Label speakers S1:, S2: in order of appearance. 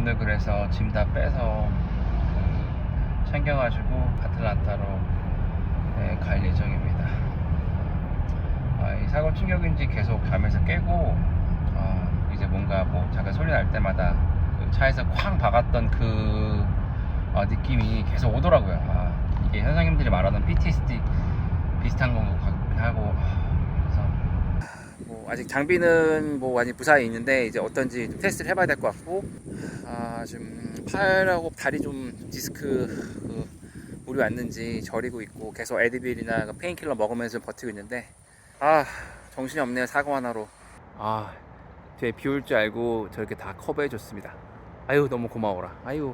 S1: 오늘 그래서 짐 다 빼서 그 챙겨가지고 아틀란타로 네, 갈 예정입니다. 아, 이 사고 충격인지 계속 잠에서 깨고 아, 이제 뭔가 뭐 잠깐 소리 날 때마다 그 차에서 쾅 박았던 그 아, 느낌이 계속 오더라고요. 아, 이게 선생님들이 말하는 PTSD 비슷한 건 것 같긴 하고 아직 장비는 뭐 많이 무사히 있는데 이제 어떤지 좀 테스트를 해봐야 될 것 같고. 아, 좀 팔하고 다리 좀 디스크 그 물이 왔는지 저리고 있고 계속 에드빌이나 그 페인킬러 먹으면서 버티고 있는데. 아 정신이 없네요 사고 하나로. 아 뒤에 비올 줄 알고 저렇게 다 커버해 줬습니다. 아유 너무 고마워라. 아유